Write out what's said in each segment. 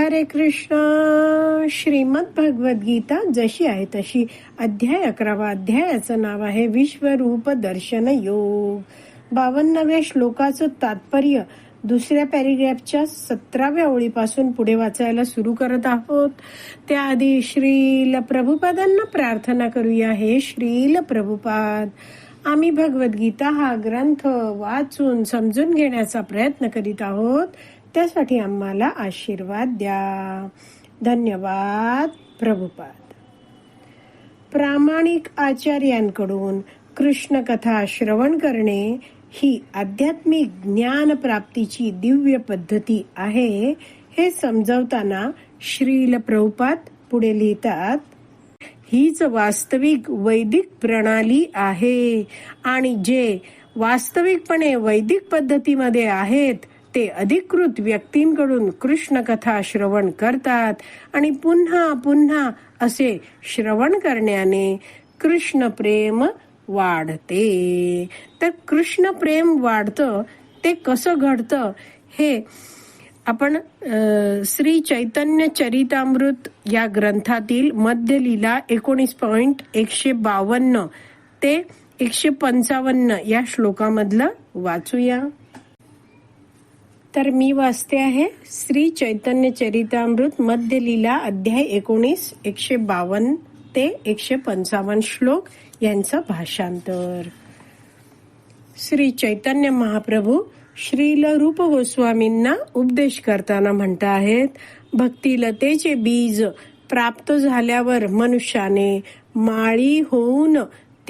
हरे कृष्ण. श्रीमद भगवद गीता जशी आहे तशी. अध्याय अकरावा अध्यायाचं नाव आहे विश्वरूप दर्शन योग. बावन्नाव्या श्लोकाचं तात्पर्य दुसऱ्या पॅरेग्राफच्या सतराव्या ओळीपासून पुढे वाचायला सुरू करत आहोत. त्याआधी श्रील प्रभुपादांना प्रार्थना करूया हे श्रील प्रभुपाद. आम्ही भगवद्गीता हा ग्रंथ वाचून समजून घेण्याचा प्रयत्न करीत आहोत. त्यासाठी आम्हाला आशीर्वाद द्या. धन्यवाद प्रभुपाद. प्रामाणिक आचार्यांकडून कृष्ण कथा श्रवण करणे ही आध्यात्मिक ज्ञान प्राप्तीची दिव्य पद्धती आहे हे समजवताना श्रील प्रभुपाद पुढे लिहितात हीच वास्तविक वैदिक प्रणाली आहे आणि जे वास्तविकपणे वैदिक पद्धतीमध्ये आहेत ते अधिकृत व्यक्तींकडून कृष्ण कथा श्रवण करतात आणि पुन्हा पुन्हा असे श्रवण करण्याने कृष्ण प्रेम वाढते. तर कृष्ण प्रेम वाढतं ते कसं घडतं हे आपण श्री चैतन्य चरितामृत या ग्रंथातील मध्यलीला एकोणीस पॉईंट एकशे बावन्न ते एकशे पंचावन्न या श्लोकामधलं वाचूया. तर मी वाचते आहे श्री चैतन्य चरितामृत मध्यलीला अध्याय एकोणीस एकशे बावन्न ते एकशे पंचावन्न श्लोक यांचं भाषांतर. श्री चैतन्य महाप्रभू श्रील रूप गोस्वामींना उपदेश करताना म्हणत आहेत भक्तिलतेचे बीज प्राप्त झाल्यावर मनुष्याने माळी होऊन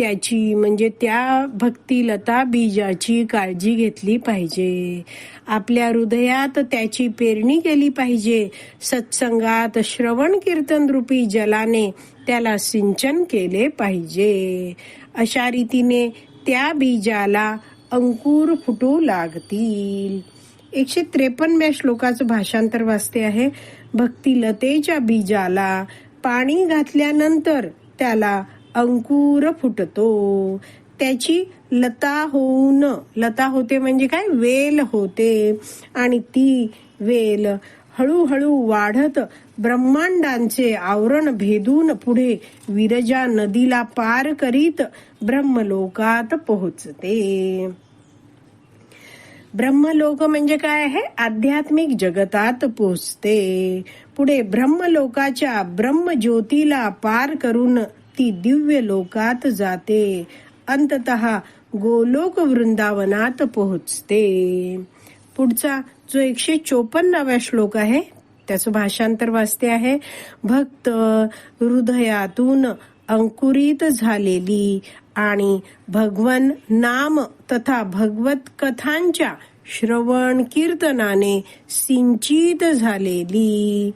त्याची म्हणजे त्या भक्तिलता बीजाची काळजी घेतली पाहिजे. आपल्या हृदयात त्याची पेरणी केली पाहिजे. सत्संगात श्रवण कीर्तन रूपी जलाने त्याला सिंचन केले पाहिजे. अशा रीतीने त्या बीजाला अंकुर फुटू लागतील. एकशे त्रेपन्नव्या श्लोकाचं भाषांतर वाचते आहे. भक्तिलतेच्या बीजाला पाणी घातल्यानंतर त्याला अंकुर फुटतो. त्याची लता होऊन लता होते म्हणजे काय? वेल होते. आणि ती वेल हळूहळू वाढत ब्रह्मांडांचे आवरण भेदून पुढे विरजा नदीला पार करीत ब्रह्मलोकात पोहोचते. ब्रह्मलोक म्हणजे काय आहे? आध्यात्मिक जगतात पोचते पुढे ब्रह्मलोकाच्या ब्रह्मज्योतीला पार करून ती दिव्य लोकात जाते. अंतत गोलोक वृंदावनात पोहोचते. पुढचा जो एकशे चोपन्नाव्या श्लोक आहे त्याचं भाषांतर वाचते आहे. भक्त हृदयातून अंकुरित झालेली आणि भगवन नाम तथा भगवत कथांच्या श्रवण कीर्तनाने सिंचित झालेली.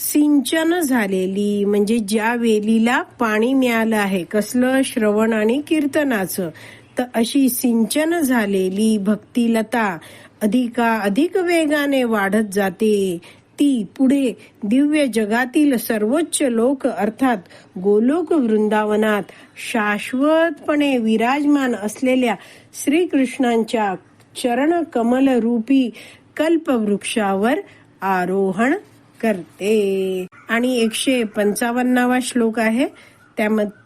सिंचन झालेली म्हणजे ज्या वेलीला पाणी मिळालं आहे कसलं श्रवण आणि कीर्तनाचं तर अशी सिंचन झालेली भक्तिलता अधिका अधिक वेगाने वाढत जाते. ती पुढे दिव्य जगातील सर्वोच्च लोक अर्थात गोलोक वृंदावनात शाश्वतपणे विराजमान असलेल्या श्रीकृष्णांच्या चरण कमल रूपी कल्पवृक्षावर आरोहण करते. आणि एकशे पंचावन्नावा श्लोक आहे.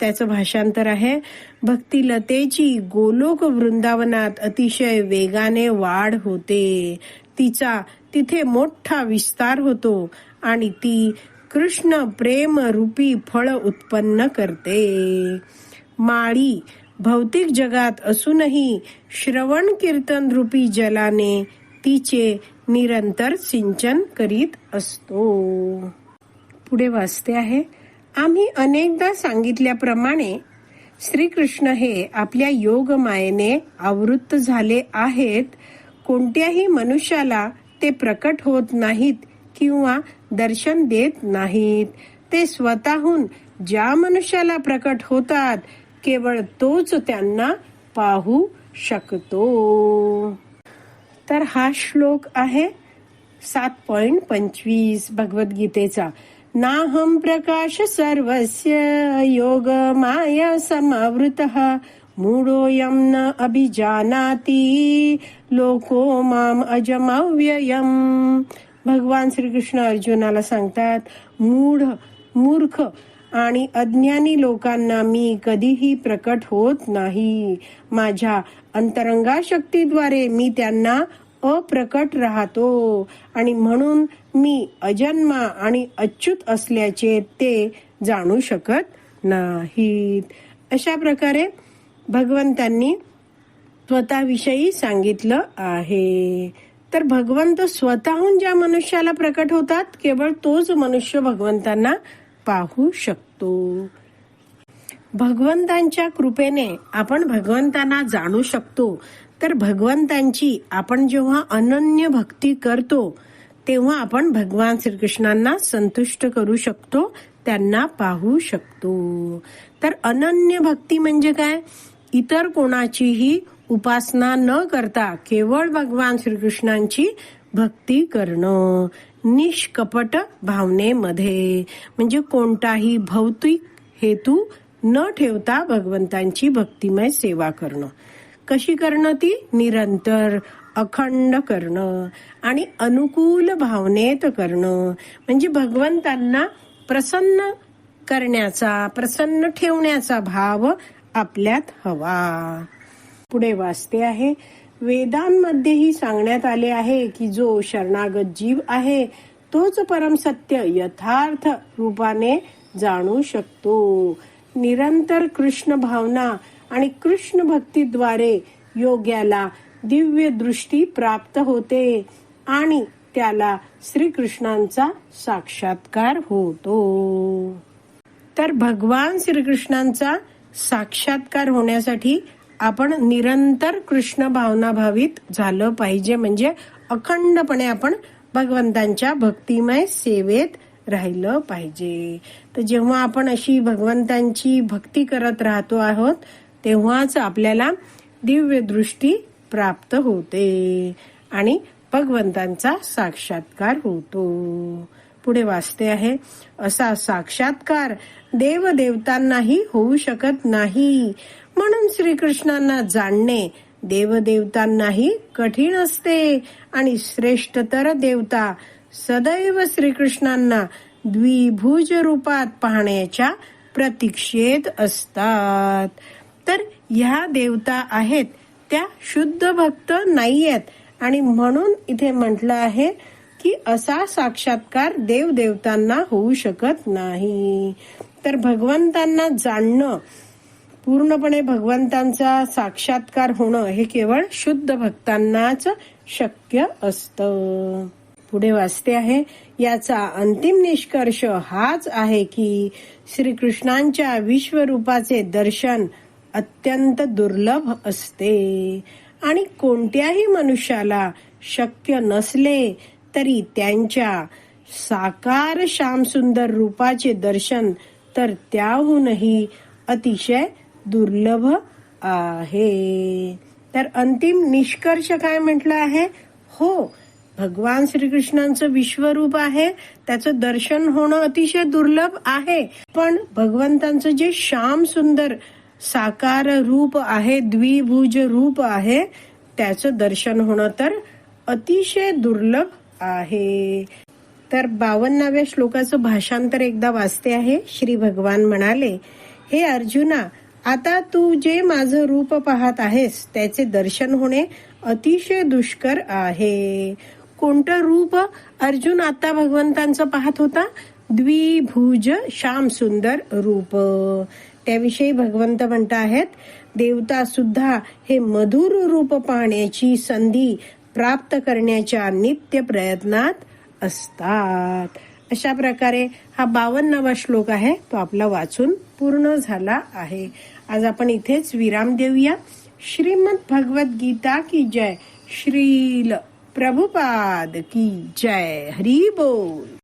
त्याचं भाषांतर आहे. भक्तिलतेची गोलोक वृंदावनात अतिशय वेगाने वाढ होते. तिचा तिथे मोठा विस्तार होतो आणि ती कृष्ण प्रेम रूपी फळ उत्पन्न करते. माळी भौतिक जगात असूनही श्रवण कीर्तन रूपी जलाने तिचे निरंतर सिंचन करीत असतो. पुढे वाचते आहे आम्ही अनेकदा सांगितल्याप्रमाणे श्रीकृष्ण हे आपल्या योग मायेने आवृत्त झाले आहेत. कोणत्याही मनुष्याला ते प्रकट होत नाहीत किंवा दर्शन देत नाहीत. ते स्वतःहून ज्या मनुष्याला प्रकट होतात केवळ तोच त्यांना पाहू शकतो. तर हा श्लोक आहे सात पॉइंट पंचवीस भगवद्गीतेचा. नाहम प्रकाश सर्वस्य योग माया समावृत मूढोऽयं न अभिजानाति लोको माम अजमव्ययम्. भगवान श्रीकृष्ण अर्जुनाला सांगतात मूढ मूर्ख आणि अज्ञानी लोकांना मी कधीही प्रकट होत नाही. माझ्या अंतरंगा शक्तीद्वारे मी त्यांना अप्रकट राहतो आणि म्हणून मी अजन्मा आणि अच्युत असल्याचे ते जाणू शकत नाहीत. अशा प्रकारे भगवंतांनी स्वतःविषयी सांगितलं आहे. तर भगवंत स्वतःहून ज्या मनुष्याला प्रकट होतात केवळ तोच मनुष्य भगवंतांना पाहू शकतो. भगवंतांच्या कृपेने आपण भगवंतांना जाणू शकतो. तर भगवंतांची आपण जेव्हा अनन्य भक्ती करतो तेव्हा आपण भगवान श्रीकृष्णांना संतुष्ट करू शकतो त्यांना पाहू शकतो. तर अनन्य भक्ती म्हणजे काय? इतर कोणाचीही उपासना न करता केवळ भगवान श्रीकृष्णांची भक्ती करणं. निष्कपट भावनेमध्ये. म्हणजे कोणताही भौतिक हेतू न ठेवता भगवंतांची भक्तिमय सेवा करणं. कशी करणं ती? निरंतर अखंड करणं आणि अनुकूल भावनेत करणं. म्हणजे भगवंतांना प्रसन्न करण्याचा प्रसन्न ठेवण्याचा भाव आपल्यात हवा. पुढे वाचते आहे. वेदांमध्येही सांगण्यात आले आहे की जो शरणागत जीव आहे तोच परम सत्य यथार्थ रूपाने जाणू शकतो. निरंतर कृष्ण भावना आणि कृष्ण भक्तीद्वारे योग्याला दिव्य दृष्टी प्राप्त होते आणि त्याला श्रीकृष्णांचा साक्षात्कार होतो. तर भगवान श्रीकृष्णांचा साक्षात्कार होण्यासाठी आपण निरंतर कृष्ण भावना भावित झालं पाहिजे. म्हणजे अखंडपणे आपण भगवंतांच्या भक्तिमय सेवेत राहिलं पाहिजे. तर जेव्हा आपण अशी भगवंतांची भक्ती करत राहतो आहोत तेव्हाच आपल्याला दिव्य दृष्टी प्राप्त होते आणि भगवंतांचा साक्षात्कार होतो. पुढे वाचते आहे असा साक्षात्कार देवदेवतांनाही होऊ शकत नाही. म्हणून श्रीकृष्णांना जाणणे देवदेवतांनाही कठीण असते. आणि श्रेष्ठतर देवता सदैव श्रीकृष्णांना द्विभुज रूपात पाहण्याच्या प्रतीक्षेत असतात. तर ह्या देवता आहेत त्या शुद्ध भक्त नाहीयेत. आणि म्हणून इथे म्हटलं आहे की असा साक्षात्कार देवदेवतांना होऊ शकत नाही. तर भगवंतांना जाणणं पूर्णपणे भगवंतांचा साक्षात्कार होणं हे केवळ शुद्ध भक्तांनाच शक्य असतं. पुढे वाचते आहे याचा अंतिम निष्कर्ष हाच आहे की श्रीकृष्णांच्या विश्वरूपाचे दर्शन अत्यंत दुर्लभ असते. आणि कोणत्याही मनुष्याला शक्य नसले तरी त्यांच्या साकार श्यामसुंदर रूपाचे दर्शन तर त्याहूनही अतिशय दुर्लभ आहे. तर अंतिम निष्कर्ष काय म्हटलं आहे? हो भगवान श्रीकृष्णांचं विश्वरूप आहे. त्याचं दर्शन होणं अतिशय दुर्लभ आहे. पण भगवंतांचं जे श्याम सुंदर साकार रूप आहे द्विभुज रूप आहे त्याचं दर्शन होणं तर अतिशय दुर्लभ आहे. तर बावन्नाव्या श्लोकाचं भाषांतर एकदा वाचते आहे. श्री भगवान म्हणाले हे अर्जुना आता तू जे माझं रूप पाहत आहेस त्याचे दर्शन होणे अतिशय दुष्कर आहे. कोणतं रूप अर्जुन आता भगवंतांचं पाहत होता? द्विभुज श्याम सुंदर रूप. त्याविषयी भगवंत म्हणत आहेत देवता सुद्धा हे मधुर रूप पाहण्याची संधी प्राप्त करण्याच्या नित्य प्रयत्नात असतात. अशा प्रकारे हा बावन्नावा श्लोक आहे तो आपला वाचून पूर्ण झाला आहे. आज आपण इथेच विराम देऊया. श्रीमद भगवत गीता की जय? श्रील प्रभुपाद की जय? हरी बोल.